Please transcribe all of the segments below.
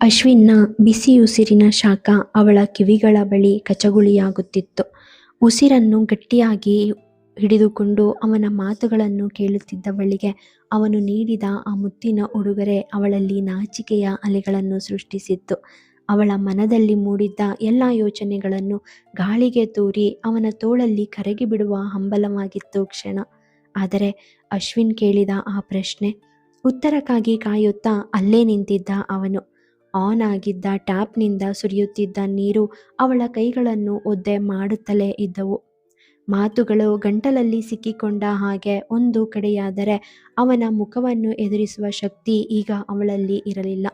ಅಶ್ವಿನ್ನ ಬಿಸಿ ಉಸಿರಿನ ಶಾಖ ಅವಳ ಕಿವಿಗಳ ಬಳಿ ಕಚಗುಳಿಯಾಗುತ್ತಿತ್ತು. ಉಸಿರನ್ನು ಗಟ್ಟಿಯಾಗಿ ಹಿಡಿದುಕೊಂಡು ಅವನ ಮಾತುಗಳನ್ನು ಕೇಳುತ್ತಿದ್ದವಳಿಗೆ ಅವನು ನೀಡಿದ ಆ ಮುತ್ತಿನ ಉಡುಗೊರೆ ಅವಳಲ್ಲಿ ನಾಚಿಕೆಯ ಅಲೆಗಳನ್ನು ಸೃಷ್ಟಿಸಿತ್ತು. ಅವಳ ಮನದಲ್ಲಿ ಮೂಡಿದ್ದ ಎಲ್ಲ ಯೋಚನೆಗಳನ್ನು ಗಾಳಿಗೆ ತೂರಿ ಅವನ ತೋಳಲ್ಲಿ ಕರಗಿಬಿಡುವ ಹಂಬಲವಾಗಿತ್ತು ಕ್ಷಣ. ಆದರೆ ಅಶ್ವಿನ್ ಕೇಳಿದ ಆ ಪ್ರಶ್ನೆ, ಉತ್ತರಕ್ಕಾಗಿ ಕಾಯುತ್ತಾ ಅಲ್ಲೇ ನಿಂತಿದ್ದ ಅವನು. ಆನ್ ಆಗಿದ್ದ ಟ್ಯಾಪ್ನಿಂದ ಸುರಿಯುತ್ತಿದ್ದ ನೀರು ಅವಳ ಕೈಗಳನ್ನು ಒದ್ದೆ ಮಾಡುತ್ತಲೇ ಇದ್ದವು. ಮಾತುಗಳು ಗಂಟಲಲ್ಲಿ ಸಿಕ್ಕಿಕೊಂಡ ಹಾಗೆ ಒಂದು ಕಡೆಯಾದರೆ ಅವನ ಮುಖವನ್ನು ಎದುರಿಸುವ ಶಕ್ತಿ ಈಗ ಅವಳಲ್ಲಿ ಇರಲಿಲ್ಲ.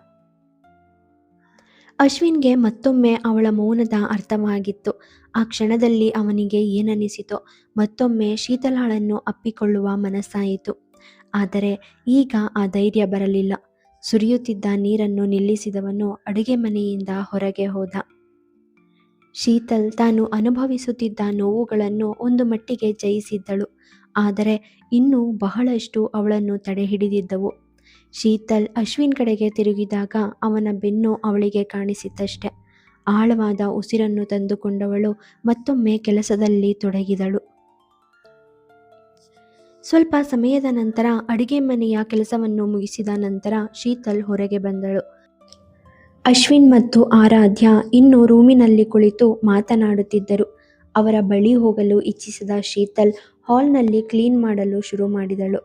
ಅಶ್ವಿನ್ಗೆ ಮತ್ತೊಮ್ಮೆ ಅವಳ ಮೌನದ ಅರ್ಥವಾಗಿತ್ತು. ಆ ಕ್ಷಣದಲ್ಲಿ ಅವನಿಗೆ ಏನನಿಸಿತೋ, ಮತ್ತೊಮ್ಮೆ ಶೀತಲಾಳನ್ನು ಅಪ್ಪಿಕೊಳ್ಳುವ ಮನಸ್ಸಾಯಿತು. ಆದರೆ ಈಗ ಆ ಧೈರ್ಯ ಬರಲಿಲ್ಲ. ಸುರಿಯುತ್ತಿದ್ದ ನೀರನ್ನು ನಿಲ್ಲಿಸಿದವನು ಅಡುಗೆ ಮನೆಯಿಂದ ಹೊರಗೆ ಹೋದ. ಶೀತಲ್ ತಾನು ಅನುಭವಿಸುತ್ತಿದ್ದ ನೋವುಗಳನ್ನು ಒಂದು ಮಟ್ಟಿಗೆ ಜಯಿಸಿದ್ದಳು. ಆದರೆ ಇನ್ನೂ ಬಹಳಷ್ಟು ಅವಳನ್ನು ತಡೆಹಿಡಿದಿದ್ದವು. ಶೀತಲ್ ಅಶ್ವಿನ್ ಕಡೆಗೆ ತಿರುಗಿದಾಗ ಅವನ ಬೆನ್ನು ಅವಳಿಗೆ ಕಾಣಿಸಿತ್ತಷ್ಟೆ ಆಳವಾದ ಉಸಿರನ್ನು ತಂದುಕೊಂಡವಳು ಮತ್ತೊಮ್ಮೆ ಕೆಲಸದಲ್ಲಿ ತೊಡಗಿದಳು. ಸ್ವಲ್ಪ ಸಮಯದ ನಂತರ ಅಡುಗೆಮನೆಯ ಕೆಲಸವನ್ನು ಮುಗಿಸಿದ ನಂತರ ಶೀತಲ್ ಹೊರಗೆ ಬಂದಳು. ಅಶ್ವಿನ್ ಮತ್ತು ಆರಾಧ್ಯ ಇನ್ನೂ ರೂಮಿನಲ್ಲಿ ಕುಳಿತು ಮಾತನಾಡುತ್ತಿದ್ದರು. ಅವರ ಬಳಿ ಹೋಗಲು ಇಚ್ಛಿಸಿದ ಶೀತಲ್ ಹಾಲ್ನಲ್ಲಿ ಕ್ಲೀನ್ ಮಾಡಲು ಶುರು ಮಾಡಿದಳು.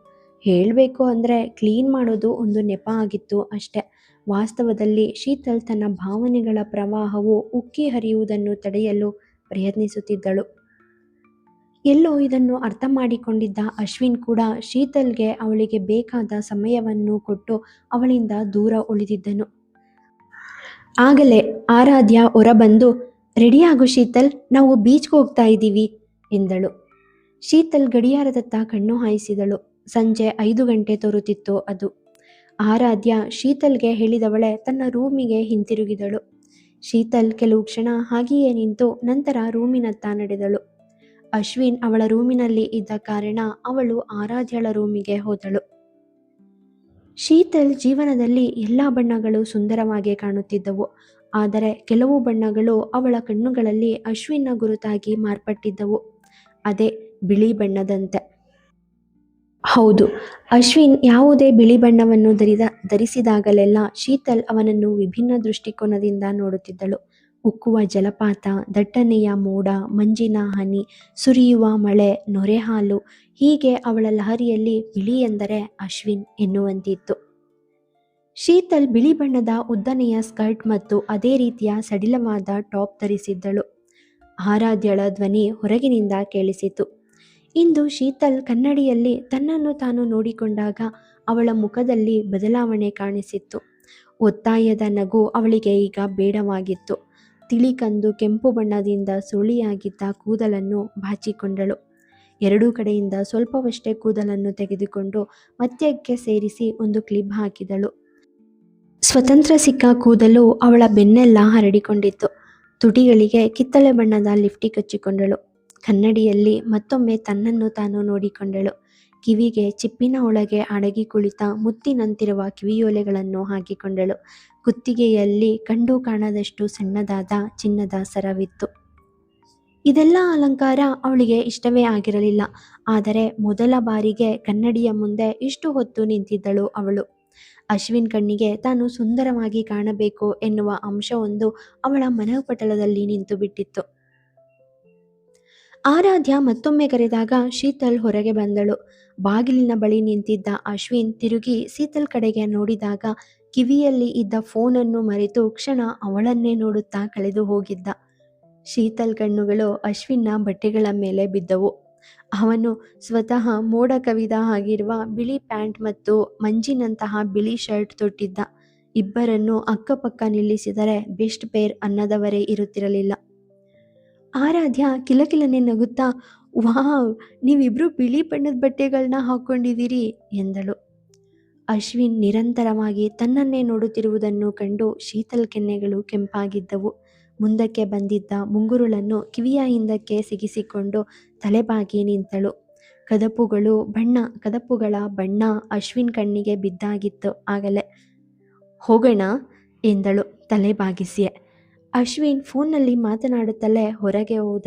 ಹೇಳಬೇಕು ಅಂದರೆ ಕ್ಲೀನ್ ಮಾಡೋದು ಒಂದು ನೆಪ ಆಗಿತ್ತು ಅಷ್ಟೆ. ವಾಸ್ತವದಲ್ಲಿ ಶೀತಲ್ ತನ್ನ ಭಾವನೆಗಳ ಪ್ರವಾಹವು ಉಕ್ಕಿ ಹರಿಯುವುದನ್ನು ತಡೆಯಲು ಪ್ರಯತ್ನಿಸುತ್ತಿದ್ದಳು. ಎಲ್ಲೋ ಇದನ್ನು ಅರ್ಥ ಮಾಡಿಕೊಂಡಿದ್ದ ಅಶ್ವಿನ್ ಕೂಡ ಶೀತಲ್ಗೆ ಅವಳಿಗೆ ಬೇಕಾದ ಸಮಯವನ್ನು ಕೊಟ್ಟು ಅವಳಿಂದ ದೂರ ಉಳಿದಿದ್ದನು. ಆಗಲೇ ಆರಾಧ್ಯ ಹೊರಬಂದು ರೆಡಿಯಾಗು ಶೀತಲ್, ನಾವು ಬೀಚ್ಗೆ ಹೋಗ್ತಾ ಇದ್ದೀವಿ ಎಂದಳು. ಶೀತಲ್ ಗಡಿಯಾರದತ್ತ ಕಣ್ಣು ಹಾಯಿಸಿದಳು. ಸಂಜೆ ಐದು ಗಂಟೆ ತೋರುತ್ತಿತ್ತು ಅದು. ಆರಾಧ್ಯ ಶೀತಲ್ಗೆ ಹೇಳಿದವಳೆ ತನ್ನ ರೂಮಿಗೆ ಹಿಂತಿರುಗಿದಳು. ಶೀತಲ್ ಕೆಲವು ಕ್ಷಣ ಹಾಗೆಯೇ ನಿಂತು ನಂತರ ರೂಮಿನತ್ತ ನಡೆದಳು. ಅಶ್ವಿನ್ ಅವಳ ರೂಮಿನಲ್ಲಿ ಇದ್ದ ಕಾರಣ ಅವಳು ಆರಾಧ್ಯಳ ರೂಮಿಗೆ ಹೋದಳು. ಶೀತಲ್ ಜೀವನದಲ್ಲಿ ಎಲ್ಲ ಬಣ್ಣಗಳು ಸುಂದರವಾಗಿ ಕಾಣುತ್ತಿದ್ದವು. ಆದರೆ ಕೆಲವು ಬಣ್ಣಗಳು ಅವಳ ಕಣ್ಣುಗಳಲ್ಲಿ ಅಶ್ವಿನ್ನ ಗುರುತಾಗಿ ಮಾರ್ಪಟ್ಟಿದ್ದವು. ಅದೇ ಬಿಳಿ ಬಣ್ಣದಂತೆ. ಹೌದು, ಅಶ್ವಿನ್ ಯಾವುದೇ ಬಿಳಿ ಬಣ್ಣವನ್ನು ಧರಿಸಿದಾಗಲೆಲ್ಲ ಶೀತಲ್ ಅವನನ್ನು ವಿಭಿನ್ನ ದೃಷ್ಟಿಕೋನದಿಂದ ನೋಡುತ್ತಿದ್ದಳು. ಉಕ್ಕುವ ಜಲಪಾತ, ದಟ್ಟನೆಯ ಮೋಡ, ಮಂಜಿನ ಹನಿ, ಸುರಿಯುವ ಮಳೆ, ನೊರೆಹಾಲು ಹೀಗೆ ಅವಳ ಲಹರಿಯಲ್ಲಿ ಬಿಳಿ ಎಂದರೆ ಅಶ್ವಿನ್ ಎನ್ನುವಂತಿತ್ತು. ಶೀತಲ್ ಬಿಳಿ ಬಣ್ಣದ ಉದ್ದನೆಯ ಸ್ಕರ್ಟ್ ಮತ್ತು ಅದೇ ರೀತಿಯ ಸಡಿಲವಾದ ಟಾಪ್ ಧರಿಸಿದ್ದಳು. ಆರಾಧ್ಯಳ ಧ್ವನಿ ಹೊರಗಿನಿಂದ ಕೇಳಿಸಿತು. ಇಂದು ಶೀತಲ್ ಕನ್ನಡಿಯಲ್ಲಿ ತನ್ನನ್ನು ತಾನು ನೋಡಿಕೊಂಡಾಗ ಅವಳ ಮುಖದಲ್ಲಿ ಬದಲಾವಣೆ ಕಾಣಿಸಿತ್ತು. ಒತ್ತಾಯದ ನಗು ಅವಳಿಗೆ ಈಗ ಬೇಡವಾಗಿತ್ತು. ತಿಳಿ ಕಂದು ಕೆಂಪು ಬಣ್ಣದಿಂದ ಸುಳಿಯಾಗಿದ್ದ ಕೂದಲನ್ನು ಬಾಚಿಕೊಂಡಳು. ಎರಡೂ ಕಡೆಯಿಂದ ಸ್ವಲ್ಪವಷ್ಟೇ ಕೂದಲನ್ನು ತೆಗೆದುಕೊಂಡು ಮಧ್ಯಕ್ಕೆ ಸೇರಿಸಿ ಒಂದು ಕ್ಲಿಪ್ ಹಾಕಿದಳು. ಸ್ವತಂತ್ರ ಸಿಕ್ಕ ಕೂದಲು ಅವಳ ಬೆನ್ನೆಲ್ಲ ಹರಡಿಕೊಂಡಿತ್ತು. ತುಟಿಗಳಿಗೆ ಕಿತ್ತಳೆ ಬಣ್ಣದ ಲಿಫ್ಟಿ ಕಚ್ಚಿಕೊಂಡಳು ಕನ್ನಡಿಯಲ್ಲಿ ಮತ್ತೊಮ್ಮೆ ತನ್ನನ್ನು ತಾನು ನೋಡಿಕೊಂಡಳು. ಕಿವಿಗೆ ಚಿಪ್ಪಿನ ಒಳಗೆ ಅಡಗಿ ಕುಳಿತ ಮುತ್ತಿನಂತಿರುವ ಕಿವಿಯೋಲೆಗಳನ್ನು ಹಾಕಿಕೊಂಡಳು. ಕುತ್ತಿಗೆಯಲ್ಲಿ ಕಂಡು ಕಾಣದಷ್ಟು ಸಣ್ಣದಾದ ಚಿನ್ನದ ಸರವಿತ್ತು. ಇದೆಲ್ಲ ಅಲಂಕಾರ ಅವಳಿಗೆ ಇಷ್ಟವೇ ಆಗಿರಲಿಲ್ಲ. ಆದರೆ ಮೊದಲ ಬಾರಿಗೆ ಕನ್ನಡಿಯ ಮುಂದೆ ಇಷ್ಟು ಹೊತ್ತು ನಿಂತಿದ್ದಳು ಅವಳು. ಅಶ್ವಿನ್ ಕಣ್ಣಿಗೆ ತಾನು ಸುಂದರವಾಗಿ ಕಾಣಬೇಕು ಎನ್ನುವ ಅಂಶವೊಂದು ಅವಳ ಮನಃಪಟಲದಲ್ಲಿ ನಿಂತುಬಿಟ್ಟಿತ್ತು. ಆರಾಧ್ಯ ಮತ್ತೊಮ್ಮೆ ಕರೆದಾಗ ಶೀತಲ್ ಹೊರಗೆ ಬಂದಳು. ಬಾಗಿಲಿನ ಬಳಿ ನಿಂತಿದ್ದ ಅಶ್ವಿನ್ ತಿರುಗಿ ಶೀತಲ್ ಕಡೆಗೆ ನೋಡಿದಾಗ ಕಿವಿಯಲ್ಲಿ ಇದ್ದ ಫೋನನ್ನು ಮರೆತು ಕ್ಷಣ ಅವಳನ್ನೇ ನೋಡುತ್ತಾ ಕಳೆದು ಹೋಗಿದ್ದ. ಶೀತಲ್ ಕಣ್ಣುಗಳು ಅಶ್ವಿನ್ನ ಬಟ್ಟೆಗಳ ಮೇಲೆ ಬಿದ್ದವು. ಅವನು ಸ್ವತಃ ಮೋಡ ಕವಿದ ಆಗಿರುವ ಬಿಳಿ ಪ್ಯಾಂಟ್ ಮತ್ತು ಮಂಜಿನಂತಹ ಬಿಳಿ ಶರ್ಟ್ ತೊಟ್ಟಿದ್ದ. ಇಬ್ಬರನ್ನು ಅಕ್ಕಪಕ್ಕ ನಿಲ್ಲಿಸಿದರೆ ಬೆಸ್ಟ್ ಪೇರ್ ಅನ್ನದವರೇ ಇರುತ್ತಿರಲಿಲ್ಲ. ಆರಾಧ್ಯ, ಕಿಲಕಿಲನೆ ನಗುತ್ತಾ, ವಾವ್, ನೀವಿಬ್ರು ಬಿಳಿ ಬಣ್ಣದ ಬಟ್ಟೆಗಳನ್ನ ಹಾಕ್ಕೊಂಡಿದ್ದೀರಿ ಎಂದಳು. ಅಶ್ವಿನ್ ನಿರಂತರವಾಗಿ ತನ್ನನ್ನೇ ನೋಡುತ್ತಿರುವುದನ್ನು ಕಂಡು ಶೀತಲ್ ಕೆನ್ನೆಗಳು ಕೆಂಪಾಗಿದ್ದವು. ಮುಂದಕ್ಕೆ ಬಂದಿದ್ದ ಮುಂಗುರುಳನ್ನು ಕಿವಿಯ ಹಿಂದಕ್ಕೆ ಸಿಗಿಸಿಕೊಂಡು ತಲೆಬಾಗಿ ನಿಂತಳು. ಕದಪುಗಳು ಬಣ್ಣ, ಕದಪುಗಳ ಬಣ್ಣ ಅಶ್ವಿನ್ ಕಣ್ಣಿಗೆ ಬಿದ್ದಾಗಿತ್ತು ಆಗಲೇ. ಹೋಗೋಣ ಎಂದಳು. ತಲೆ ಬಾಗಿಸಿಯೆ ಅಶ್ವಿನ್ ಫೋನ್ನಲ್ಲಿ ಮಾತನಾಡುತ್ತಲೇ ಹೊರಗೆ ಹೋದ.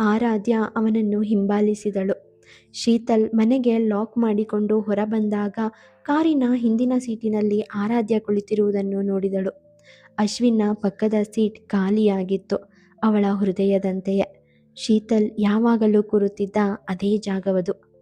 ಆರಾಧ್ಯ ಅವನನ್ನು ಹಿಂಬಾಲಿಸಿದಳು. ಶೀತಲ್ ಮನೆಗೆ ಲಾಕ್ ಮಾಡಿಕೊಂಡು ಹೊರಬಂದಾಗ ಕಾರಿನ ಹಿಂದಿನ ಸೀಟಿನಲ್ಲಿ ಆರಾಧ್ಯ ಕುಳಿತಿರುವುದನ್ನು ನೋಡಿದಳು. ಅಶ್ವಿನ್ನ ಪಕ್ಕದ ಸೀಟ್ ಖಾಲಿಯಾಗಿತ್ತು, ಅವಳ ಹೃದಯದಂತೆಯೇ. ಶೀತಲ್ ಯಾವಾಗಲೂ ಕೂರುತ್ತಿದ್ದ ಅದೇ ಜಾಗವದು.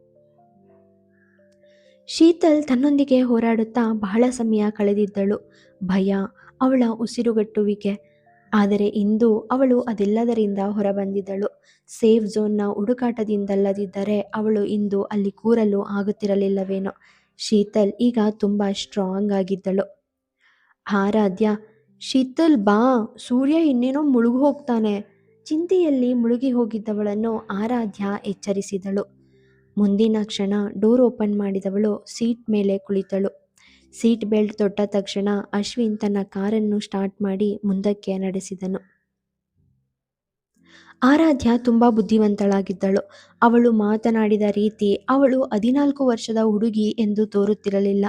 ಶೀತಲ್ ತನ್ನೊಂದಿಗೆ ಹೋರಾಡುತ್ತಾ ಬಹಳ ಸಮಯ ಕಳೆದಿದ್ದಳು. ಭಯ, ಅವಳ ಉಸಿರುಗಟ್ಟುವಿಕೆ ಆದರೆ ಇಂದು ಅವಳು ಅದೆಲ್ಲದರಿಂದ ಹೊರಬಂದಿದ್ದಳು. ಸೇಫ್ ಝೋನ್ನ ಹುಡುಕಾಟದಿಂದಲ್ಲದಿದ್ದರೆ ಅವಳು ಇಂದು ಅಲ್ಲಿ ಕೂರಲು ಆಗುತ್ತಿರಲಿಲ್ಲವೇನೋ. ಶೀತಲ್ ಈಗ ತುಂಬ ಸ್ಟ್ರಾಂಗ್ ಆಗಿದ್ದಳು. ಆರಾಧ್ಯ, ಶೀತಲ್ ಬಾ, ಸೂರ್ಯ ಇನ್ನೇನೋ ಮುಳುಗು ಹೋಗ್ತಾನೆ. ಚಿಂತೆಯಲ್ಲಿ ಮುಳುಗಿ ಹೋಗಿದ್ದವಳನ್ನು ಆರಾಧ್ಯ ಎಚ್ಚರಿಸಿದಳು. ಮುಂದಿನ ಕ್ಷಣ ಡೋರ್ ಓಪನ್ ಮಾಡಿದವಳು ಸೀಟ್ ಮೇಲೆ ಕುಳಿತಳು. ಸೀಟ್ ಬೆಲ್ಟ್ ತೊಟ್ಟ ತಕ್ಷಣ ಅಶ್ವಿನ್ ತನ್ನ ಕಾರನ್ನು ಸ್ಟಾರ್ಟ್ ಮಾಡಿ ಮುಂದಕ್ಕೆ ನಡೆಸಿದನು. ಆರಾಧ್ಯ ತುಂಬ ಬುದ್ಧಿವಂತಳಾಗಿದ್ದಳು. ಅವಳು ಮಾತನಾಡಿದ ರೀತಿ ಅವಳು ಹದಿನಾಲ್ಕು ವರ್ಷದ ಹುಡುಗಿ ಎಂದು ತೋರುತ್ತಿರಲಿಲ್ಲ.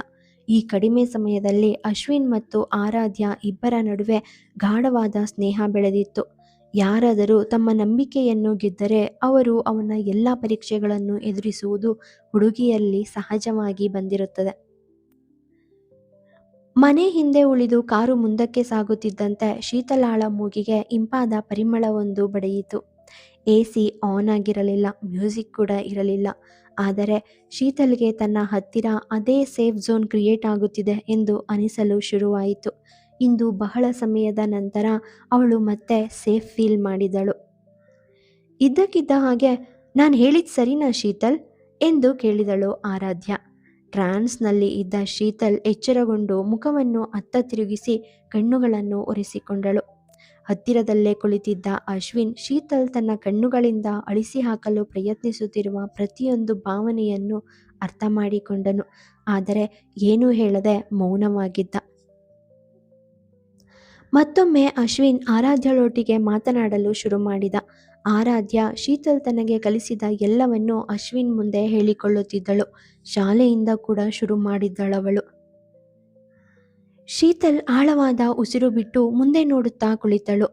ಈ ಕಡಿಮೆ ಸಮಯದಲ್ಲಿ ಅಶ್ವಿನ್ ಮತ್ತು ಆರಾಧ್ಯ ಇಬ್ಬರ ನಡುವೆ ಗಾಢವಾದ ಸ್ನೇಹ ಬೆಳೆದಿತ್ತು. ಯಾರಾದರೂ ತಮ್ಮ ನಂಬಿಕೆಯನ್ನು ಗೆದ್ದರೆ ಅವರು ಅವನ ಎಲ್ಲ ಪರೀಕ್ಷೆಗಳನ್ನು ಎದುರಿಸುವುದು ಹುಡುಗಿಯಲ್ಲಿ ಸಹಜವಾಗಿ ಬಂದಿರುತ್ತದೆ. ಮನೆ ಹಿಂದೆ ಉಳಿದು ಕಾರು ಮುಂದಕ್ಕೆ ಸಾಗುತ್ತಿದ್ದಂತೆ ಶೀತಲಾಳ ಮೂಗಿಗೆ ಇಂಪಾದ ಪರಿಮಳವೊಂದು ಬಡಿಯಿತು. ಎ ಸಿ ಆನ್ ಆಗಿರಲಿಲ್ಲ, ಮ್ಯೂಸಿಕ್ ಕೂಡ ಇರಲಿಲ್ಲ. ಆದರೆ ಶೀತಲ್ಗೆ ತನ್ನ ಹತ್ತಿರ ಅದೇ ಸೇಫ್ ಝೋನ್ ಕ್ರಿಯೇಟ್ ಆಗುತ್ತಿದೆ ಎಂದು ಅನಿಸಲು ಶುರುವಾಯಿತು. ಇಂದು ಬಹಳ ಸಮಯದ ನಂತರ ಅವಳು ಮತ್ತೆ ಸೇಫ್ ಫೀಲ್ ಮಾಡಿದಳು. ಇದ್ದಕ್ಕಿದ್ದ ಹಾಗೆ, ನಾನು ಹೇಳಿದ ಸರಿನಾ ಶೀತಲ್? ಎಂದು ಕೇಳಿದಳು ಆರಾಧ್ಯ. ಟ್ರಾನ್ಸ್ನಲ್ಲಿ ಇದ್ದ ಶೀತಲ್ ಎಚ್ಚರಗೊಂಡು ಮುಖವನ್ನು ಅತ್ತ ತಿರುಗಿಸಿ ಕಣ್ಣುಗಳನ್ನು ಒರೆಸಿಕೊಂಡಳು. ಹತ್ತಿರದಲ್ಲೇ ಕುಳಿತಿದ್ದ ಅಶ್ವಿನ್, ಶೀತಲ್ ತನ್ನ ಕಣ್ಣುಗಳಿಂದ ಅಳಿಸಿ ಹಾಕಲು ಪ್ರಯತ್ನಿಸುತ್ತಿರುವ ಪ್ರತಿಯೊಂದು ಭಾವನೆಯನ್ನು ಅರ್ಥ ಮಾಡಿಕೊಂಡನು. ಆದರೆ ಏನೂ ಹೇಳದೆ ಮೌನವಾಗಿದ್ದ. ಮತ್ತೊಮ್ಮೆ ಅಶ್ವಿನ್ ಆರಾಧ್ಯಳೊಟ್ಟಿಗೆ ಮಾತನಾಡಲು ಶುರು ಮಾಡಿದ. ಆರಾಧ್ಯ ಶೀತಲ್ ತನಗೆ ಕಲಿಸಿದ ಎಲ್ಲವನ್ನೂ ಅಶ್ವಿನ್ ಮುಂದೆ ಹೇಳಿಕೊಳ್ಳುತ್ತಿದ್ದಳು. ಶಾಲೆಯಿಂದ ಕೂಡ ಶುರು ಮಾಡಿದ್ದಳವಳು. ಶೀತಲ್ ಆಳವಾದ ಉಸಿರು ಬಿಟ್ಟು ಮುಂದೆ ನೋಡುತ್ತಾ ಕುಳಿತಳು.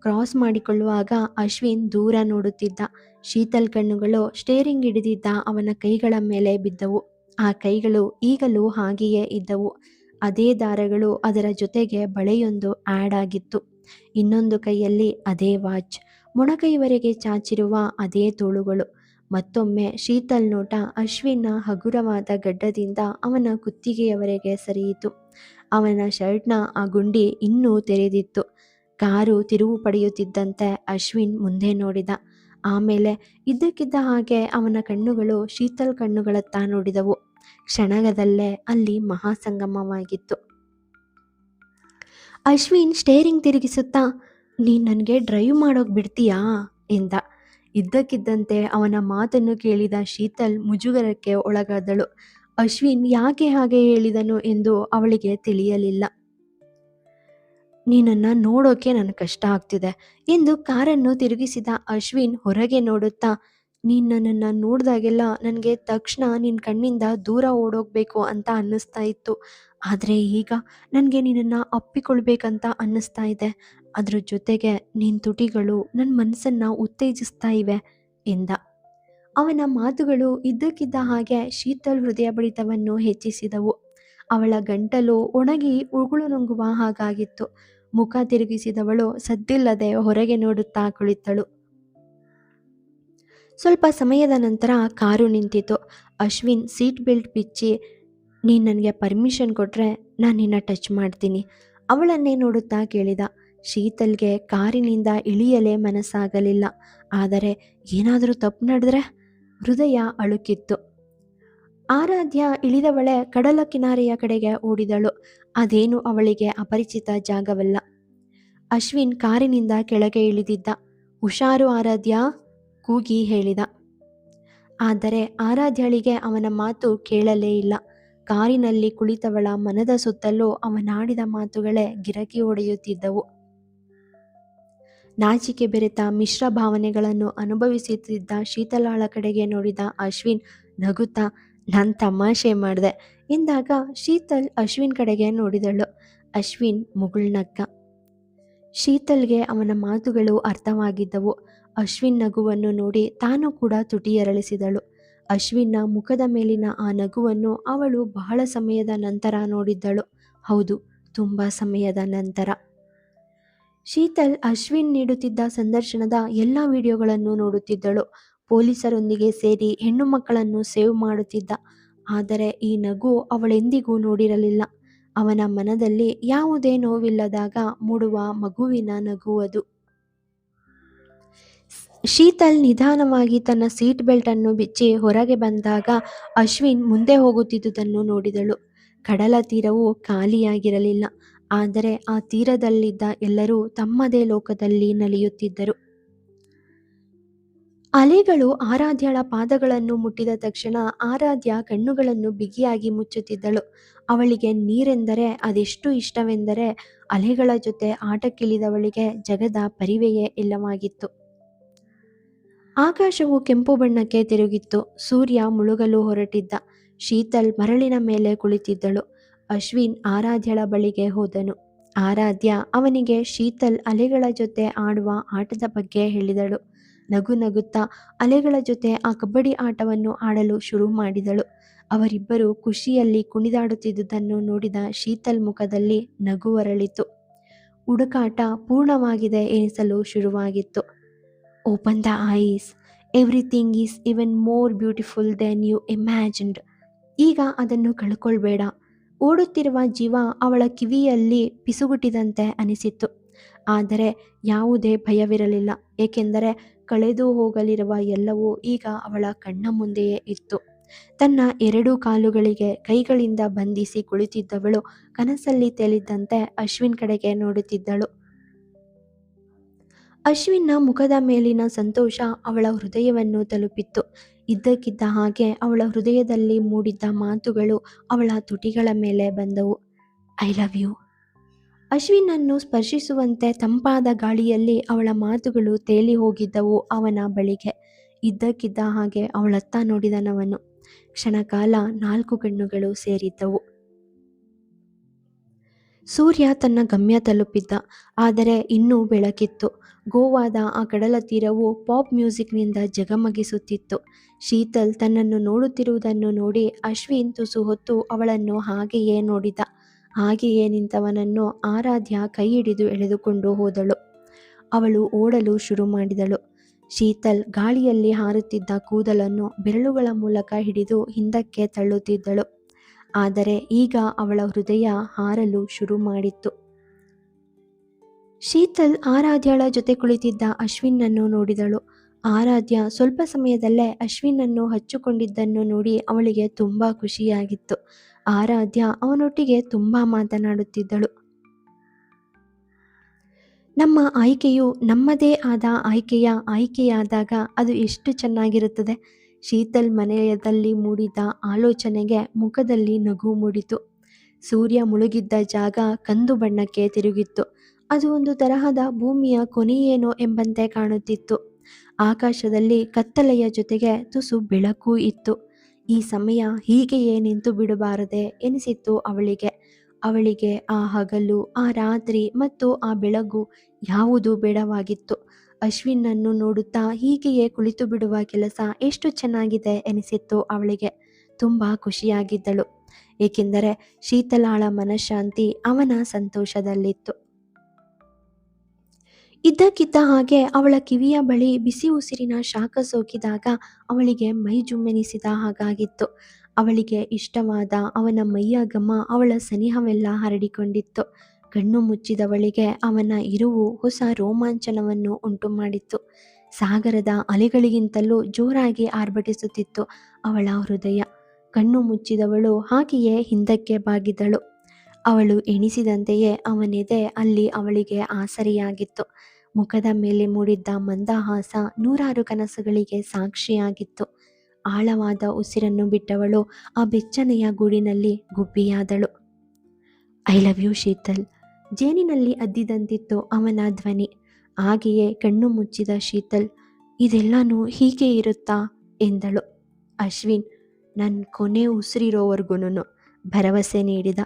ಕ್ರಾಸ್ ಮಾಡಿಕೊಳ್ಳುವಾಗ ಅಶ್ವಿನ್ ದೂರ ನೋಡುತ್ತಿದ್ದ. ಶೀತಲ್ ಕಣ್ಣುಗಳು ಸ್ಟೇರಿಂಗ್ ಹಿಡಿದಿದ್ದ ಅವನ ಕೈಗಳ ಮೇಲೆ ಬಿದ್ದವು. ಆ ಕೈಗಳು ಈಗಲೂ ಹಾಗೆಯೇ ಇದ್ದವು. ಅದೇ ದಾರಗಳು ಅದರ ಜೊತೆಗೆ ಬಳೆಯೊಂದು ಆ್ಯಡ್ ಆಗಿತ್ತು. ಇನ್ನೊಂದು ಕೈಯಲ್ಲಿ ಅದೇ ವಾಚ್. ಮೊಣಕೈವರೆಗೆ ಚಾಚಿರುವ ಅದೇ ತೋಳುಗಳು. ಮತ್ತೊಮ್ಮೆ ಶೀತಲ್ ನೋಟ ಅಶ್ವಿನ ಹಗುರವಾದ ಗಡ್ಡದಿಂದ ಅವನ ಕುತ್ತಿಗೆಯವರೆಗೆ ಸರಿಯಿತು. ಅವನ ಶರ್ಟ್ನ ಆ ಗುಂಡಿ ಇನ್ನೂ ತೆರೆದಿತ್ತು. ಕಾರು ತಿರುವು ಪಡೆಯುತ್ತಿದ್ದಂತೆ ಅಶ್ವಿನ್ ಮುಂದೆ ನೋಡಿದ. ಆಮೇಲೆ ಇದ್ದಕ್ಕಿದ್ದ ಹಾಗೆ ಅವನ ಕಣ್ಣುಗಳು ಶೀತಲ್ ಕಣ್ಣುಗಳತ್ತ ನೋಡಿದವು. ಕ್ಷಣಗದಲ್ಲೇ ಅಲ್ಲಿ ಮಹಾಸಂಗಮವಾಗಿತ್ತು. ಅಶ್ವಿನ್ ಸ್ಟೇರಿಂಗ್ ತಿರುಗಿಸುತ್ತಾ ನೀನು ನನಗೆ ಡ್ರೈವ್ ಮಾಡೋಕೆ ಬಿಡ್ತೀಯಾ? ಎಂದ. ಇದ್ದಕ್ಕಿದ್ದಂತೆ ಅವನ ಮಾತನ್ನು ಕೇಳಿದ ಶೀತಲ್ ಮುಜುಗರಕ್ಕೆ ಒಳಗಾದಳು. ಅಶ್ವಿನ್ ಯಾಕೆ ಹಾಗೆ ಹೇಳಿದನು ಎಂದು ಅವಳಿಗೆ ತಿಳಿಯಲಿಲ್ಲ. ನೀನನ್ನು ನೋಡೋಕೆ ನನಗೆ ಕಷ್ಟ ಆಗ್ತಿದೆ ಎಂದು ಕಾರನ್ನು ತಿರುಗಿಸಿದ ಅಶ್ವಿನ್ ಹೊರಗೆ ನೋಡುತ್ತಾ ನೀನು ನನ್ನನ್ನು ನೋಡಿದಾಗೆಲ್ಲ ನನಗೆ ತಕ್ಷಣ ನಿನ್ನ ಕಣ್ಣಿಂದ ದೂರ ಓಡೋಗ್ಬೇಕು ಅಂತ ಅನ್ನಿಸ್ತಾ ಇತ್ತು. ಆದರೆ ಈಗ ನನಗೆ ನಿನ್ನನ್ನು ಅಪ್ಪಿಕೊಳ್ಬೇಕಂತ ಅನ್ನಿಸ್ತಾ ಇದೆ. ಅದ್ರ ಜೊತೆಗೆ ನಿನ್ನ ತುಟಿಗಳು ನನ್ನ ಮನಸ್ಸನ್ನು ಉತ್ತೇಜಿಸ್ತಾ ಇವೆ ಎಂದ. ಅವನ ಮಾತುಗಳು ಇದ್ದಕ್ಕಿದ್ದ ಹಾಗೆ ಶೀತಲ್ ಹೃದಯ ಬಡಿತವನ್ನು ಹೆಚ್ಚಿಸಿದವು. ಅವಳ ಗಂಟಲು ಒಣಗಿ ಉಗುಳು ನುಂಗುವ ಹಾಗಾಗಿತ್ತು. ಮುಖ ತಿರುಗಿಸಿದವಳು ಸದ್ದಿಲ್ಲದೆ ಹೊರಗೆ ನೋಡುತ್ತಾ ಕುಳಿತಳು. ಸ್ವಲ್ಪ ಸಮಯದ ನಂತರ ಕಾರು ನಿಂತಿತು ಅಶ್ವಿನ್ ಸೀಟ್ ಬೆಲ್ಟ್ ಬಿಚ್ಚಿ, ನೀನು ನನಗೆ ಪರ್ಮಿಷನ್ ಕೊಟ್ಟರೆ ನಾನು ನಿನ್ನ ಟಚ್ ಮಾಡ್ತೀನಿ. ಅವಳನ್ನೇ ನೋಡುತ್ತಾ ಕೇಳಿದ. ಶೀತಲ್ಗೆ ಕಾರಿನಿಂದ ಇಳಿಯಲೇ ಮನಸ್ಸಾಗಲಿಲ್ಲ. ಆದರೆ ಏನಾದರೂ ತಪ್ಪು ನಡೆದ್ರೆ ಹೃದಯ ಅಳುಕಿತ್ತು. ಆರಾಧ್ಯ ಇಳಿದವಳೆ ಕಡಲ ಕಿನಾರೆಯ ಕಡೆಗೆ ಓಡಿದಳು. ಅದೇನು ಅವಳಿಗೆ ಅಪರಿಚಿತ ಜಾಗವಲ್ಲ. ಅಶ್ವಿನ್ ಕಾರಿನಿಂದ ಕೆಳಗೆ ಇಳಿದಿದ್ದ. ಹುಷಾರು ಆರಾಧ್ಯ. ಕೂಗಿ ಹೇಳಿದ. ಆದರೆ ಆರಾಧ್ಯಳಿಗೆ ಅವನ ಮಾತು ಕೇಳಲೇ ಇಲ್ಲ. ಕಾರಿನಲ್ಲಿ ಕುಳಿತವಳ ಮನದ ಸುತ್ತಲೂ ಅವನಾಡಿದ ಮಾತುಗಳೇ ಗಿರಕಿ ಹೊಡೆಯುತ್ತಿದ್ದವು. ನಾಚಿಕೆ ಬೆರೆತ ಮಿಶ್ರ ಭಾವನೆಗಳನ್ನು ಅನುಭವಿಸುತ್ತಿದ್ದ ಶೀತಲಾಳ ಕಡೆಗೆ ನೋಡಿದ ಅಶ್ವಿನ್ ನಗುತ್ತಾ, ನಾನು ತಮಾಷೆ ಮಾಡಿದೆ ಎಂದಾಗ ಶೀತಲ್ ಅಶ್ವಿನ್ ಕಡೆಗೆ ನೋಡಿದಳು. ಅಶ್ವಿನ್ ಮುಗುಳ್ನಕ್ಕ. ಶೀತಲ್ಗೆ ಅವನ ಮಾತುಗಳು ಅರ್ಥವಾಗಿದ್ದವು. ಅಶ್ವಿನ್ ನಗುವನ್ನು ನೋಡಿ ತಾನು ಕೂಡ ತುಟಿಯರಳಿಸಿದಳು. ಅಶ್ವಿನ್ನ ಮುಖದ ಮೇಲಿನ ಆ ನಗುವನ್ನು ಅವಳು ಬಹಳ ಸಮಯದ ನಂತರ ನೋಡಿದ್ದಳು. ಹೌದು, ತುಂಬ ಸಮಯದ ನಂತರ. ಶೀತಲ್ ಅಶ್ವಿನ್ ನೀಡುತ್ತಿದ್ದ ಸಂದರ್ಶನದ ಎಲ್ಲ ವಿಡಿಯೋಗಳನ್ನು ನೋಡುತ್ತಿದ್ದಳು. ಪೊಲೀಸರೊಂದಿಗೆ ಸೇರಿ ಹೆಣ್ಣು ಮಕ್ಕಳನ್ನು ಸೇವ್ ಮಾಡುತ್ತಿದ್ದ. ಆದರೆ ಈ ನಗು ಅವಳೆಂದಿಗೂ ನೋಡಿರಲಿಲ್ಲ. ಅವನ ಮನದಲ್ಲಿ ಯಾವುದೇ ನೋವಿಲ್ಲದಾಗ ಮೂಡುವ ಮಗುವಿನ ನಗು ಅದು. ಶೀತಲ್ ನಿಧಾನವಾಗಿ ತನ್ನ ಸೀಟ್ ಬೆಲ್ಟ್ ಅನ್ನು ಬಿಚ್ಚಿ ಹೊರಗೆ ಬಂದಾಗ ಅಶ್ವಿನ್ ಮುಂದೆ ಹೋಗುತ್ತಿದ್ದುದನ್ನು ನೋಡಿದಳು. ಕಡಲ ತೀರವು ಖಾಲಿಯಾಗಿರಲಿಲ್ಲ. ಆದರೆ ಆ ತೀರದಲ್ಲಿದ್ದ ಎಲ್ಲರೂ ತಮ್ಮದೇ ಲೋಕದಲ್ಲಿ ನಲಿಯುತ್ತಿದ್ದರು. ಅಲೆಗಳು ಆರಾಧ್ಯಳ ಪಾದಗಳನ್ನು ಮುಟ್ಟಿದ ತಕ್ಷಣ ಆರಾಧ್ಯ ಕಣ್ಣುಗಳನ್ನು ಬಿಗಿಯಾಗಿ ಮುಚ್ಚುತ್ತಿದ್ದಳು. ಅವಳಿಗೆ ನೀರೆಂದರೆ ಅದೆಷ್ಟು ಇಷ್ಟವೆಂದರೆ ಅಲೆಗಳ ಜೊತೆ ಆಟಕ್ಕಿಳಿದವಳಿಗೆ ಜಗದ ಪರಿವೆಯೇ ಇಲ್ಲವಾಗಿತ್ತು. ಆಕಾಶವು ಕೆಂಪು ಬಣ್ಣಕ್ಕೆ ತಿರುಗಿತ್ತು. ಸೂರ್ಯ ಮುಳುಗಲು ಹೊರಟಿದ್ದ. ಶೀತಲ್ ಮರಳಿನ ಮೇಲೆ ಕುಳಿತಿದ್ದಳು. ಅಶ್ವಿನ್ ಆರಾಧ್ಯಳ ಬಳಿಗೆ ಹೋದನು. ಆರಾಧ್ಯ ಅವನಿಗೆ ಶೀತಲ್ ಅಲೆಗಳ ಜೊತೆ ಆಡುವ ಆಟದ ಬಗ್ಗೆ ಹೇಳಿದಳು. ನಗು ನಗುತ್ತಾ ಅಲೆಗಳ ಜೊತೆ ಆ ಕಬಡ್ಡಿ ಆಟವನ್ನು ಆಡಲು ಶುರು ಮಾಡಿದಳು. ಅವರಿಬ್ಬರು ಖುಷಿಯಲ್ಲಿ ಕುಣಿದಾಡುತ್ತಿದ್ದುದನ್ನು ನೋಡಿದ ಶೀತಲ್ ಮುಖದಲ್ಲಿ ನಗು ಅರಳಿತು ಹುಡುಕಾಟ ಪೂರ್ಣವಾಗಿದೆ ಎನಿಸಲು ಶುರುವಾಗಿತ್ತು. Open the eyes everything is even more beautiful then you imagined ಈಗ ಅದನ್ನು ಕಳ್ಕೊಳ್ಬೇಡ. ಓಡುತ್ತಿರುವ ಜೀವ ಅವಳ ಕಿವಿಯಲ್ಲಿ ಪಿಸುಗುಟ್ಟಿದಂತೆ ಅನಿಸಿತ್ತು. ಆದರೆ ಯಾವುದೇ ಭಯವಿರಲಿಲ್ಲ. ಏಕೆಂದರೆ ಕಳೆದು ಹೋಗಲಿರುವ ಎಲ್ಲವೂ ಈಗ ಅವಳ ಕಣ್ಣ ಮುಂದೆಯೇ ಇತ್ತು. ತನ್ನ ಎರಡೂ ಕಾಲುಗಳಿಗೆ ಕೈಗಳಿಂದ ಬಂಧಿಸಿ ಕುಳಿತಿದ್ದವಳು ಕನಸಲ್ಲಿ ತೇಲಿದ್ದಂತೆ ಅಶ್ವಿನ್ ಕಡೆಗೆ ನೋಡುತ್ತಿದ್ದಳು. ಅಶ್ವಿನ್ನ ಮುಖದ ಮೇಲಿನ ಸಂತೋಷ ಅವಳ ಹೃದಯವನ್ನು ತಲುಪಿತ್ತು. ಇದ್ದಕ್ಕಿದ್ದ ಹಾಗೆ ಅವಳ ಹೃದಯದಲ್ಲಿ ಮೂಡಿದ್ದ ಮಾತುಗಳು ಅವಳ ತುಟಿಗಳ ಮೇಲೆ ಬಂದವು. I love you. ಅಶ್ವಿನನ್ನು ಸ್ಪರ್ಶಿಸುವಂತೆ ತಂಪಾದ ಗಾಳಿಯಲ್ಲಿ ಅವಳ ಮಾತುಗಳು ತೇಲಿ ಹೋಗಿದ್ದವು ಅವನ ಬಳಿಗೆ. ಇದ್ದಕ್ಕಿದ್ದ ಹಾಗೆ ಅವಳತ್ತ ನೋಡಿದನವನು. ಕ್ಷಣಕಾಲ ನಾಲ್ಕು ಕಣ್ಣುಗಳು ಸೇರಿದ್ದವು. ಸೂರ್ಯ ತನ್ನ ಗಮ್ಯ ತಲುಪಿದ್ದ, ಆದರೆ ಇನ್ನೂ ಬೆಳಕಿತ್ತು. ಗೋವಾದ ಆ ಕಡಲ ತೀರವು ಪಾಪ್ ಮ್ಯೂಸಿಕ್ನಿಂದ ಜಗಮಗಿಸುತ್ತಿತ್ತು. ಶೀತಲ್ ತನ್ನನ್ನು ನೋಡುತ್ತಿರುವುದನ್ನು ನೋಡಿ ಅಶ್ವಿನ್ ತುಸು ಹೊತ್ತು ಅವಳನ್ನು ಹಾಗೆಯೇ ನೋಡಿದ. ಹಾಗೆಯೇ ನಿಂತವನನ್ನು ಆರಾಧ್ಯ ಕೈ ಹಿಡಿದು ಎಳೆದುಕೊಂಡು ಹೋದಳು. ಅವಳು ಓಡಲು ಶುರು ಮಾಡಿದಳು. ಶೀತಲ್ ಗಾಳಿಯಲ್ಲಿ ಹಾರುತ್ತಿದ್ದ ಕೂದಲನ್ನು ಬೆರಳುಗಳ ಮೂಲಕ ಹಿಡಿದು ಹಿಂದಕ್ಕೆ ತಳ್ಳುತ್ತಿದ್ದಳು. ಆದರೆ ಈಗ ಅವಳ ಹೃದಯ ಹಾರಲು ಶುರು ಮಾಡಿತ್ತು. ಶೀತಲ್ ಆರಾಧ್ಯಳ ಜೊತೆ ಕುಳಿತಿದ್ದ ಅಶ್ವಿನ್ನನ್ನು ನೋಡಿದಳು. ಆರಾಧ್ಯ ಸ್ವಲ್ಪ ಸಮಯದಲ್ಲೇ ಅಶ್ವಿನನ್ನು ಹಚ್ಚಿಕೊಂಡಿದ್ದನ್ನು ನೋಡಿ ಅವಳಿಗೆ ತುಂಬ ಖುಷಿಯಾಗಿತ್ತು. ಆರಾಧ್ಯ ಅವನೊಟ್ಟಿಗೆ ತುಂಬ ಮಾತನಾಡುತ್ತಿದ್ದಳು. ನಮ್ಮ ಆಯ್ಕೆಯು ನಮ್ಮದೇ ಆದ ಆಯ್ಕೆಯ ಆಯ್ಕೆಯಾದಾಗ ಅದು ಎಷ್ಟು ಚೆನ್ನಾಗಿರುತ್ತದೆ? ಶೀತಲ್ ಮನೆಯದಲ್ಲಿ ಮೂಡಿದ ಆಲೋಚನೆಗೆ ಮುಖದಲ್ಲಿ ನಗು ಮೂಡಿತು. ಸೂರ್ಯ ಮುಳುಗಿದ್ದ ಜಾಗ ಕಂದು ಬಣ್ಣಕ್ಕೆ ತಿರುಗಿತ್ತು. ಅದು ಒಂದು ತರಹದ ಭೂಮಿಯ ಕೊನೆಯೇನೋ ಎಂಬಂತೆ ಕಾಣುತ್ತಿತ್ತು. ಆಕಾಶದಲ್ಲಿ ಕತ್ತಲೆಯ ಜೊತೆಗೆ ತುಸು ಬೆಳಕು ಇತ್ತು. ಈ ಸಮಯ ಹೀಗೆಯೇ ನಿಂತು ಬಿಡಬಾರದೆ ಎನಿಸಿತ್ತು ಅವಳಿಗೆ. ಅವಳಿಗೆ ಆ ಹಗಲು, ಆ ರಾತ್ರಿ ಮತ್ತು ಆ ಬೆಳಗು ಯಾವುದು ಬೇಡವಾಗಿತ್ತು. ಅಶ್ವಿನನ್ನು ನೋಡುತ್ತಾ ಹೀಗೆಯೇ ಕುಳಿತು ಬಿಡುವ ಕೆಲಸ ಎಷ್ಟು ಚೆನ್ನಾಗಿದೆ ಎನಿಸಿತ್ತು ಅವಳಿಗೆ. ತುಂಬ ಖುಷಿಯಾಗಿದ್ದಳು. ಏಕೆಂದರೆ ಶೀತಲಾಳ ಮನಃಶಾಂತಿ ಅವನ ಸಂತೋಷದಲ್ಲಿತ್ತು. ಇದ್ದಕ್ಕಿದ್ದ ಹಾಗೆ ಅವಳ ಕಿವಿಯ ಬಳಿ ಬಿಸಿ ಉಸಿರಿನ ಶಾಖ ಸೋಕಿದಾಗ ಅವಳಿಗೆ ಮೈ ಜುಮ್ಮೆನಿಸಿದ ಹಾಗಾಗಿತ್ತು. ಅವಳಿಗೆ ಇಷ್ಟವಾದ ಅವನ ಮೈಯ ಘಮ ಅವಳ ಸನಿಹವೆಲ್ಲ ಹರಡಿಕೊಂಡಿತ್ತು. ಕಣ್ಣು ಮುಚ್ಚಿದವಳಿಗೆ ಅವನ ಇರುವು ಹೊಸ ರೋಮಾಂಚನವನ್ನು ಉಂಟು ಮಾಡಿತ್ತು ಸಾಗರದ ಅಲೆಗಳಿಗಿಂತಲೂ ಜೋರಾಗಿ ಆರ್ಭಟಿಸುತ್ತಿತ್ತು ಅವಳ ಹೃದಯ. ಕಣ್ಣು ಮುಚ್ಚಿದವಳು ಹಾಗೆಯೇ ಹಿಂದಕ್ಕೆ ಬಾಗಿದಳು. ಅವಳು ಎಣಿಸಿದಂತೆಯೇ ಅವನೆದೆ ಅಲ್ಲಿ ಅವಳಿಗೆ ಆಸರಿಯಾಗಿತ್ತು. ಮುಖದ ಮೇಲೆ ಮೂಡಿದ್ದ ಮಂದಹಾಸ ನೂರಾರು ಕನಸುಗಳಿಗೆ ಸಾಕ್ಷಿಯಾಗಿತ್ತು. ಆಳವಾದ ಉಸಿರನ್ನು ಬಿಟ್ಟವಳು ಆ ಬೆಚ್ಚನೆಯ ಗೂಡಿನಲ್ಲಿ ಗುಬ್ಬಿಯಾದಳು. I love you Sheetal. ಜೇನಿನಲ್ಲಿ ಅದ್ದಿದಂತಿತ್ತು ಅವನ ಧ್ವನಿ. ಹಾಗೆಯೇ ಕಣ್ಣು ಮುಚ್ಚಿದ ಶೀತಲ್, ಇದೆಲ್ಲನೂ ಹೀಗೆ ಇರುತ್ತಾ? ಎಂದಳು. ಅಶ್ವಿನ್ ನನ್ನ ಕೊನೆ ಉಸಿರಿರೋವರ್ಗುನು ಭರವಸೆ ನೀಡಿದ.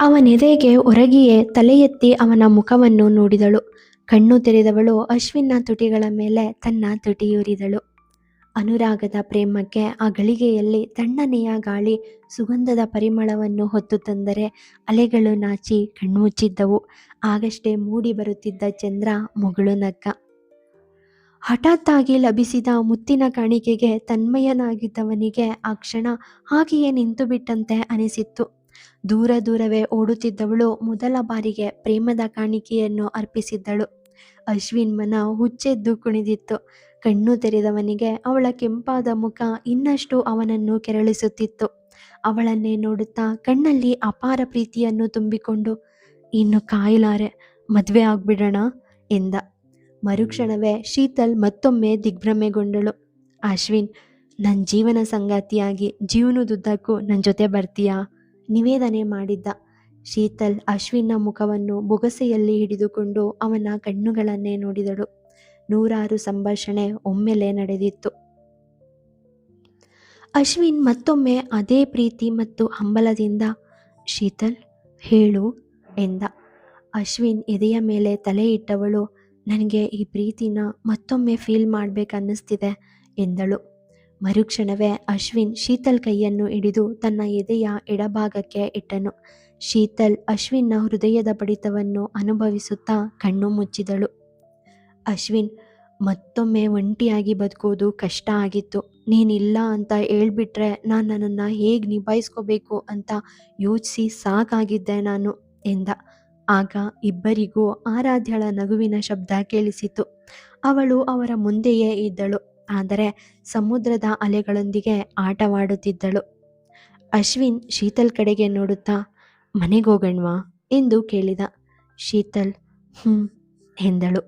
ಅವನೆದೆಗೆ ಒರಗಿಯೇ ತಲೆ ಎತ್ತಿ ಅವನ ಮುಖವನ್ನು ನೋಡಿದಳು. ಕಣ್ಣು ತೆರೆದವಳು ಅಶ್ವಿನ್ನ ತುಟಿಗಳ ಮೇಲೆ ತನ್ನ ತುಟಿಯೂರಿದಳು. ಅನುರಾಗದ ಪ್ರೇಮಕ್ಕೆ ಆ ಗಳಿಗೆಯಲ್ಲಿ ತಣ್ಣನೆಯ ಗಾಳಿ ಸುಗಂಧದ ಪರಿಮಳವನ್ನು ಹೊತ್ತು ತಂದರೆ ಅಲೆಗಳು ನಾಚಿ ಕಣ್ಮುಚ್ಚಿದ್ದವು. ಆಗಷ್ಟೇ ಮೂಡಿ ಬರುತ್ತಿದ್ದ ಚಂದ್ರ ಮುಗುಳು ನಕ್ಕ ಹಠಾತ್ತಾಗಿ ಲಭಿಸಿದ ಮುತ್ತಿನ ಕಾಣಿಕೆಗೆ ತನ್ಮಯನಾಗಿದ್ದವನಿಗೆ ಆ ಕ್ಷಣ ಹಾಗೆಯೇ ನಿಂತು ಬಿಟ್ಟಂತೆ ಅನಿಸಿತ್ತು. ದೂರ ದೂರವೇ ಓಡುತ್ತಿದ್ದವಳು ಮೊದಲ ಬಾರಿಗೆ ಪ್ರೇಮದ ಕಾಣಿಕೆಯನ್ನು ಅರ್ಪಿಸಿದ್ದಳು. ಅಶ್ವಿನ್ ಮನ ಹುಚ್ಚೆದ್ದು ಕುಣಿದಿತ್ತು. ಕಣ್ಣು ತೆರೆದವನಿಗೆ ಅವಳ ಕೆಂಪಾದ ಮುಖ ಇನ್ನಷ್ಟು ಅವನನ್ನು ಕೆರಳಿಸುತ್ತಿತ್ತು. ಅವಳನ್ನೇ ನೋಡುತ್ತಾ ಕಣ್ಣಲ್ಲಿ ಅಪಾರ ಪ್ರೀತಿಯನ್ನು ತುಂಬಿಕೊಂಡು, ಇನ್ನು ಕಾಯಲಾರೆ, ಮದುವೆ ಆಗ್ಬಿಡೋಣ, ಎಂದ. ಮರುಕ್ಷಣವೇ ಶೀತಲ್ ಮತ್ತೊಮ್ಮೆ ದಿಗ್ಭ್ರಮೆಗೊಂಡಳು. ಅಶ್ವಿನ್ ನನ್ನ ಜೀವನ ಸಂಗಾತಿಯಾಗಿ ಜೀವನದುದ್ದಕ್ಕೂ ನನ್ನ ಜೊತೆ ಬರ್ತೀಯಾ? ನಿವೇದನೆ ಮಾಡಿದ್ದ. ಶೀತಲ್ ಅಶ್ವಿನ್ನ ಮುಖವನ್ನು ಬೊಗಸೆಯಲ್ಲಿ ಹಿಡಿದುಕೊಂಡು ಅವನ ಕಣ್ಣುಗಳನ್ನೇ ನೋಡಿದಳು. ನೂರಾರು ಸಂಭಾಷಣೆ ಒಮ್ಮೆಲೆ ನಡೆದಿತ್ತು. ಅಶ್ವಿನ್ ಮತ್ತೊಮ್ಮೆ ಅದೇ ಪ್ರೀತಿ ಮತ್ತು ಹಂಬಲದಿಂದ, ಶೀತಲ್, ಹೇಳು ಎಂದ. ಅಶ್ವಿನ್ ಎದೆಯ ಮೇಲೆ ತಲೆ ಇಟ್ಟವಳು, ನನಗೆ ಈ ಪ್ರೀತಿನ ಮತ್ತೊಮ್ಮೆ ಫೀಲ್ ಮಾಡಬೇಕನ್ನಿಸ್ತಿದೆ ಎಂದಳು. ಮರುಕ್ಷಣವೇ ಅಶ್ವಿನ್ ಶೀತಲ್ ಕೈಯನ್ನು ಹಿಡಿದು ತನ್ನ ಎದೆಯ ಎಡಭಾಗಕ್ಕೆ ಇಟ್ಟನು. ಶೀತಲ್ ಅಶ್ವಿನ್ನ ಹೃದಯದ ಬಡಿತವನ್ನು ಅನುಭವಿಸುತ್ತಾ ಕಣ್ಣು ಮುಚ್ಚಿದಳು. ಅಶ್ವಿನ್, ಮತ್ತೊಮ್ಮೆ ಒಂಟಿಯಾಗಿ ಬದುಕೋದು ಕಷ್ಟ ಆಗಿತ್ತು. ನೀನಿಲ್ಲ ಅಂತ ಹೇಳ್ಬಿಟ್ರೆ ನಾನು ನನ್ನನ್ನು ಹೇಗೆ ನಿಭಾಯಿಸ್ಕೋಬೇಕು ಅಂತ ಯೋಚಿಸಿ ಸಾಕಾಗಿದ್ದೆ ನಾನು, ಎಂದ. ಆಗ ಇಬ್ಬರಿಗೂ ಆರಾಧ್ಯಳ ನಗುವಿನ ಶಬ್ದ ಕೇಳಿಸಿತು. ಅವಳು ಅವರ ಮುಂದೆಯೇ ಇದ್ದಳು, ಆದರೆ ಸಮುದ್ರದ ಅಲೆಗಳೊಂದಿಗೆ ಆಟವಾಡುತ್ತಿದ್ದಳು. ಅಶ್ವಿನ್ ಶೀತಲ್ ಕಡೆಗೆ ನೋಡುತ್ತಾ ಮನೆಗೋಗಣ್ವಾ ಎಂದು ಕೇಳಿದ. ಶೀತಲ್ ಹ್ಞೂ ಎಂದಳು.